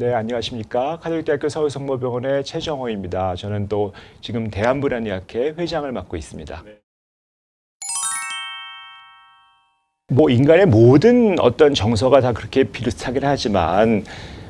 네, 안녕하십니까. 카톨릭대학교 서울성모병원의 최정호입니다. 저는 또 지금 대한불안의학회 회장을 맡고 있습니다. 뭐 인간의 모든 어떤 정서가 다 그렇게 비슷하긴 하지만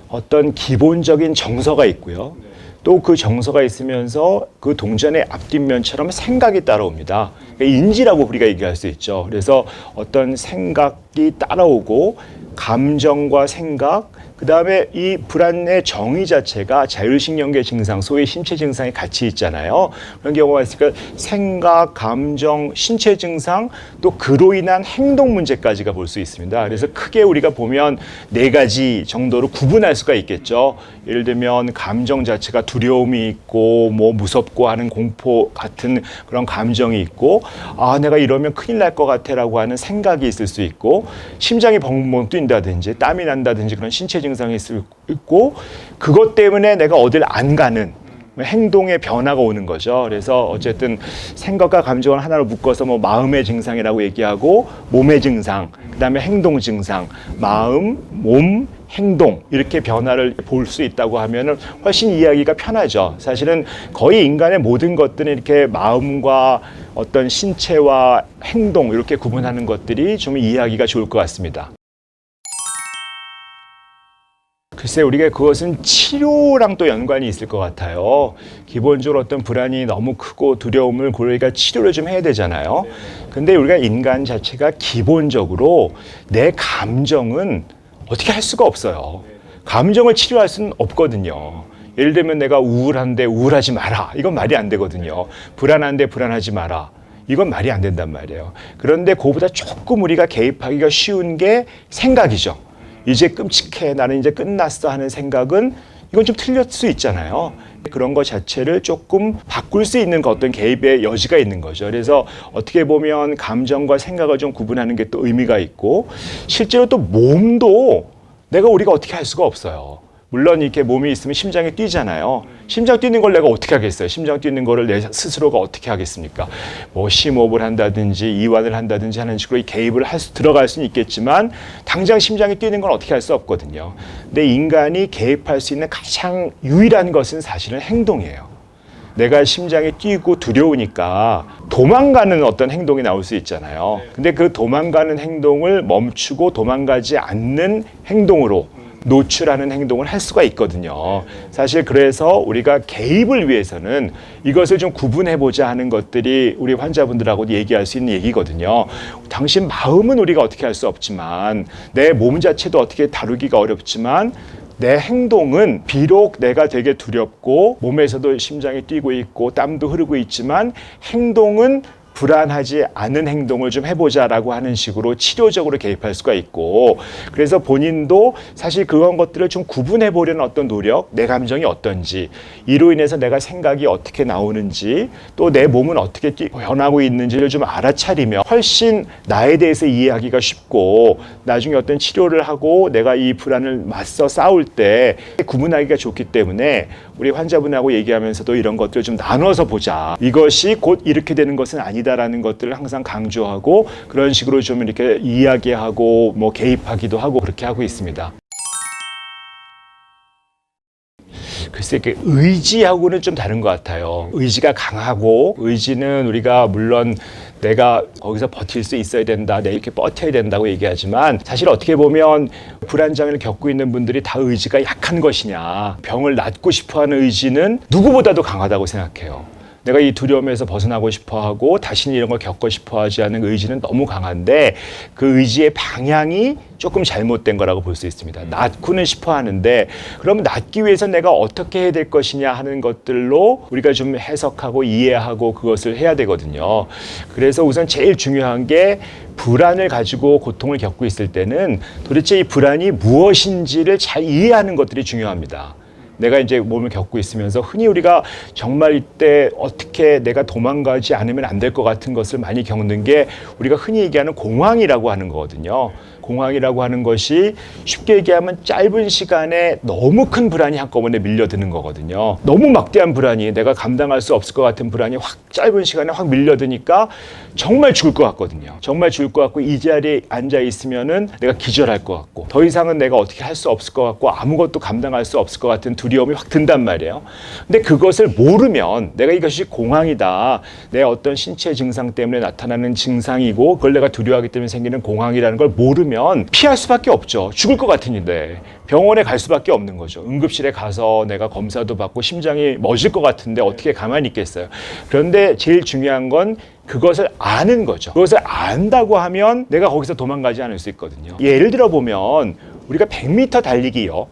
어떤 기본적인 정서가 있고요. 또그 정서가 있으면서 그 동전의 앞뒷면처럼 생각이 따라옵니다. 그러니까 인지라고 우리가 얘기할 수 있죠. 그래서 어떤 생각이 따라오고 감정과 생각, 그 다음에 이 불안의 정의 자체가 자율신경계 증상, 소위 신체 증상이 같이 있잖아요. 그런 경우가 있으니까 생각, 감정, 신체 증상, 또 그로 인한 행동 문제까지가 볼 수 있습니다. 그래서 크게 우리가 보면 네 가지 정도로 구분할 수가 있겠죠. 예를 들면 감정 자체가 두려움이 있고 뭐 무섭고 하는 공포 같은 그런 감정이 있고 아 내가 이러면 큰일 날 것 같아라고 하는 생각이 있을 수 있고 심장이 벙벙 뛴다든지 땀이 난다든지 그런 신체 증상 이 있을 수 있고 그것 때문에 내가 어딜 안 가는 행동의 변화가 오는 거죠. 그래서 어쨌든 생각과 감정을 하나로 묶어서 뭐 마음의 증상이라고 얘기하고 몸의 증상, 그다음에 행동 증상, 마음, 몸, 행동 이렇게 변화를 볼 수 있다고 하면은 훨씬 이해하기가 편하죠. 사실은 거의 인간의 모든 것들은 이렇게 마음과 어떤 신체와 행동 이렇게 구분하는 것들이 좀 이해하기가 좋을 것 같습니다. 글쎄 우리가 그것은 치료랑 또 연관이 있을 것 같아요. 기본적으로 어떤 불안이 너무 크고 두려움을 우리가 치료를 좀 해야 되잖아요. 근데 우리가 인간 자체가 기본적으로 내 감정은 어떻게 할 수가 없어요. 감정을 치료할 수는 없거든요. 예를 들면 내가 우울한데 우울하지 마라. 이건 말이 안 되거든요. 불안한데 불안하지 마라. 이건 말이 안 된단 말이에요. 그런데 그보다 조금 우리가 개입하기가 쉬운 게 생각이죠. 이제 끔찍해. 나는 이제 끝났어 하는 생각은 이건 좀 틀릴 수 있잖아요. 그런 것 자체를 조금 바꿀 수 있는 그 어떤 개입의 여지가 있는 거죠. 그래서 어떻게 보면 감정과 생각을 좀 구분하는 게 또 의미가 있고 실제로 또 몸도 내가 우리가 어떻게 할 수가 없어요. 물론 이렇게 몸이 있으면 심장이 뛰잖아요. 심장 뛰는 걸 내가 어떻게 하겠어요? 심장 뛰는 거를 내 스스로가 어떻게 하겠습니까? 뭐 심호흡을 한다든지 이완을 한다든지 하는 식으로 이 개입을 할 수, 들어갈 수는 있겠지만 당장 심장이 뛰는 건 어떻게 할 수 없거든요. 근데 인간이 개입할 수 있는 가장 유일한 것은 사실은 행동이에요. 내가 심장이 뛰고 두려우니까 도망가는 어떤 행동이 나올 수 있잖아요. 근데 그 도망가는 행동을 멈추고 도망가지 않는 행동으로 노출하는 행동을 할 수가 있거든요. 사실 그래서 우리가 개입을 위해서는 이것을 좀 구분해 보자 하는 것들이 우리 환자분들하고 얘기할 수 있는 얘기거든요. 당신 마음은 우리가 어떻게 할 수 없지만 내 몸 자체도 어떻게 다루기가 어렵지만 내 행동은 비록 내가 되게 두렵고 몸에서도 심장이 뛰고 있고 땀도 흐르고 있지만 행동은 불안하지 않은 행동을 좀 해보자라고 하는 식으로 치료적으로 개입할 수가 있고 그래서 본인도 사실 그런 것들을 좀 구분해 보려는 어떤 노력 내 감정이 어떤지 이로 인해서 내가 생각이 어떻게 나오는지 또 내 몸은 어떻게 뛰- 변하고 있는지를 좀 알아차리면 훨씬 나에 대해서 이해하기가 쉽고 나중에 어떤 치료를 하고 내가 이 불안을 맞서 싸울 때 구분하기가 좋기 때문에 우리 환자분하고 얘기하면서도 이런 것들을 좀 나눠서 보자. 이것이 곧 이렇게 되는 것은 아니다라는 것들을 항상 강조하고 그런 식으로 좀 이렇게 이야기하고 뭐 개입하기도 하고 그렇게 하고 있습니다. 그 의지하고는 좀 다른 것 같아요. 의지가 강하고 의지는 우리가 물론 내가 거기서 버틸 수 있어야 된다, 내 이렇게 버텨야 된다고 얘기하지만 사실 어떻게 보면 불안장애를 겪고 있는 분들이 다 의지가 약한 것이냐, 병을 낫고 싶어 하는 의지는 누구보다도 강하다고 생각해요. 내가 이 두려움에서 벗어나고 싶어 하고 다시는 이런 걸 겪고 싶어 하지 않는 의지는 너무 강한데 그 의지의 방향이 조금 잘못된 거라고 볼 수 있습니다. 낫고는 싶어 하는데 그러면 낫기 위해서 내가 어떻게 해야 될 것이냐 하는 것들로 우리가 좀 해석하고 이해하고 그것을 해야 되거든요. 그래서 우선 제일 중요한 게 불안을 가지고 고통을 겪고 있을 때는 도대체 이 불안이 무엇인지를 잘 이해하는 것들이 중요합니다. 내가 이제 몸을 겪고 있으면서 흔히 우리가 정말 이때 어떻게 내가 도망가지 않으면 안 될 것 같은 것을 많이 겪는 게 우리가 흔히 얘기하는 공황이라고 하는 거거든요. 공황이라고 하는 것이 쉽게 얘기하면 짧은 시간에 너무 큰 불안이 한꺼번에 밀려드는 거거든요. 너무 막대한 불안이 내가 감당할 수 없을 것 같은 불안이 확 짧은 시간에 확 밀려드니까 정말 죽을 것 같거든요. 정말 죽을 것 같고 이 자리에 앉아 있으면은 내가 기절할 것 같고 더 이상은 내가 어떻게 할 수 없을 것 같고 아무것도 감당할 수 없을 것 같은 두려움이 확 든단 말이에요. 근데 그것을 모르면 내가 이것이 공황이다. 내 어떤 신체 증상 때문에 나타나는 증상이고 그걸 내가 두려워하기 때문에 생기는 공황이라는 걸 모르면 피할 수밖에 없죠. 죽을 것 같으는데 병원에 갈 수밖에 없는 거죠. 응급실에 가서 내가 검사도 받고 심장이 멎을 것 같은데 어떻게 가만히 있겠어요. 그런데 제일 중요한 건 그것을 아는 거죠. 그것을 안다고 하면 내가 거기서 도망가지 않을 수 있거든요. 예를 들어 보면 우리가 100m 달리기요.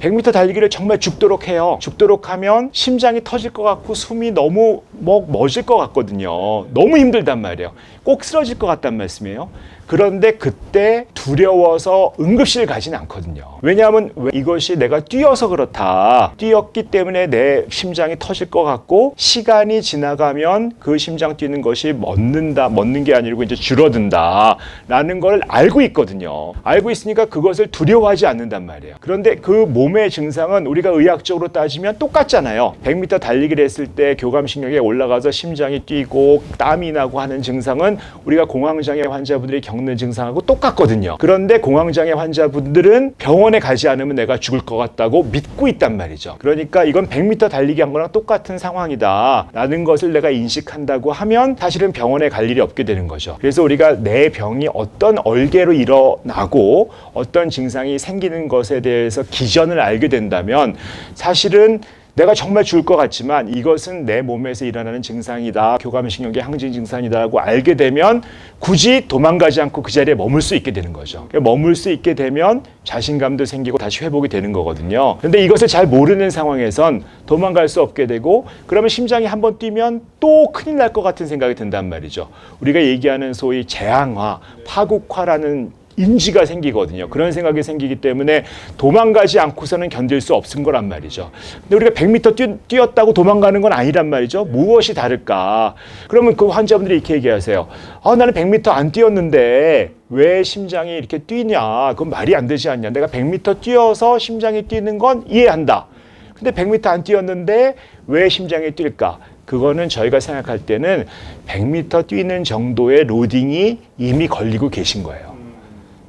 100m 달리기를 정말 죽도록 해요. 죽도록 하면 심장이 터질 것 같고 숨이 너무 뭐 멎을 것 같거든요. 너무 힘들단 말이에요. 꼭 쓰러질 것 같단 말씀이에요. 그런데 그때 두려워서 응급실 가진 않거든요. 왜냐하면 왜 이것이 내가 뛰어서 그렇다. 뛰었기 때문에 내 심장이 터질 것 같고 시간이 지나가면 그 심장 뛰는 것이 멎는다. 멎는 게 아니고 이제 줄어든다라는 걸 알고 있거든요. 알고 있으니까 그것을 두려워하지 않는단 말이에요. 그런데 그 몸의 증상은 우리가 의학적으로 따지면 똑같잖아요. 100m 달리기를 했을 때 교감신경이 올라가서 심장이 뛰고 땀이 나고 하는 증상은 우리가 공황장애 환자분들이 겪는 증상하고 똑같거든요. 그런데 공황장애 환자분들은 병원에 가지 않으면 내가 죽을 것 같다고 믿고 있단 말이죠. 그러니까 이건 100m 달리기 한 거랑 똑같은 상황이다. 라는 것을 내가 인식한다고 하면 사실은 병원에 갈 일이 없게 되는 거죠. 그래서 우리가 내 병이 어떤 얼개로 일어나고 어떤 증상이 생기는 것에 대해서 기전을 알게 된다면 사실은 내가 정말 죽을 것 같지만 이것은 내 몸에서 일어나는 증상이다. 교감신경계 항진 증상이다라고 알게 되면 굳이 도망가지 않고 그 자리에 머물 수 있게 되는 거죠. 그러니까 머물 수 있게 되면 자신감도 생기고 다시 회복이 되는 거거든요. 근데 이것을 잘 모르는 상황에선 도망갈 수 없게 되고 그러면 심장이 한번 뛰면 또 큰일 날 것 같은 생각이 든단 말이죠. 우리가 얘기하는 소위 재앙화, 파국화라는 인지가 생기거든요. 그런 생각이 생기기 때문에 도망가지 않고서는 견딜 수 없은 거란 말이죠. 근데 우리가 100m 뛰, 뛰었다고 도망가는 건 아니란 말이죠. 무엇이 다를까? 그러면 그 환자분들이 이렇게 얘기하세요. 아, 나는 100m 안 뛰었는데 왜 심장이 이렇게 뛰냐? 그건 말이 안 되지 않냐? 내가 100m 뛰어서 심장이 뛰는 건 이해한다. 근데 100m 안 뛰었는데 왜 심장이 뛸까? 그거는 저희가 생각할 때는 100m 뛰는 정도의 로딩이 이미 걸리고 계신 거예요.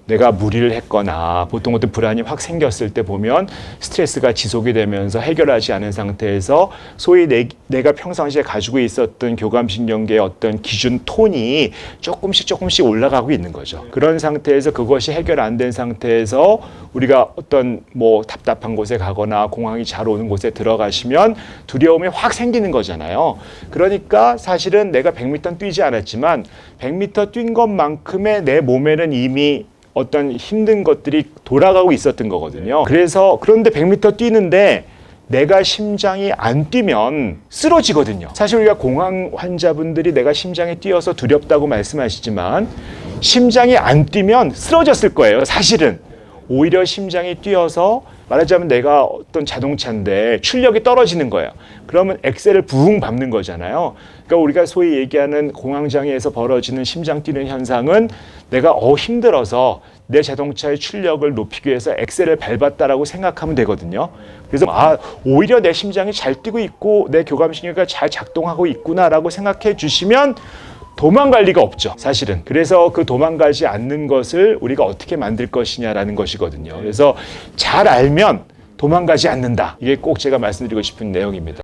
내가 무리를 했거나 보통 어떤 불안이 확 생겼을 때 보면 스트레스가 지속이 되면서 해결하지 않은 상태에서 소위 내, 내가 평상시에 가지고 있었던 교감신경계의 어떤 기준 톤이 조금씩 조금씩 올라가고 있는 거죠. 그런 상태에서 그것이 해결 안 된 상태에서 우리가 어떤 뭐 답답한 곳에 가거나 공황이 잘 오는 곳에 들어가시면 두려움이 확 생기는 거잖아요. 그러니까 사실은 내가 100m 뛰지 않았지만 100m 뛴 것만큼의 내 몸에는 이미 어떤 힘든 것들이 돌아가고 있었던 거거든요. 그래서 그런데 100m 뛰는데 내가 심장이 안 뛰면 쓰러지거든요. 사실 우리가 공황 환자분들이 내가 심장이 뛰어서 두렵다고 말씀하시지만 심장이 안 뛰면 쓰러졌을 거예요. 사실은 오히려 심장이 뛰어서 말하자면 내가 어떤 자동차인데 출력이 떨어지는 거예요. 그러면 엑셀을 부흥 밟는 거잖아요. 그러니까 우리가 소위 얘기하는 공황장애에서 벌어지는 심장 뛰는 현상은 내가 어 힘들어서 내 자동차의 출력을 높이기 위해서 엑셀을 밟았다라고 생각하면 되거든요. 그래서 아 오히려 내 심장이 잘 뛰고 있고 내 교감신경이 잘 작동하고 있구나라고 생각해 주시면 도망갈 리가 없죠, 사실은. 그래서 그 도망가지 않는 것을 우리가 어떻게 만들 것이냐라는 것이거든요. 그래서 잘 알면 도망가지 않는다. 이게 꼭 제가 말씀드리고 싶은 내용입니다.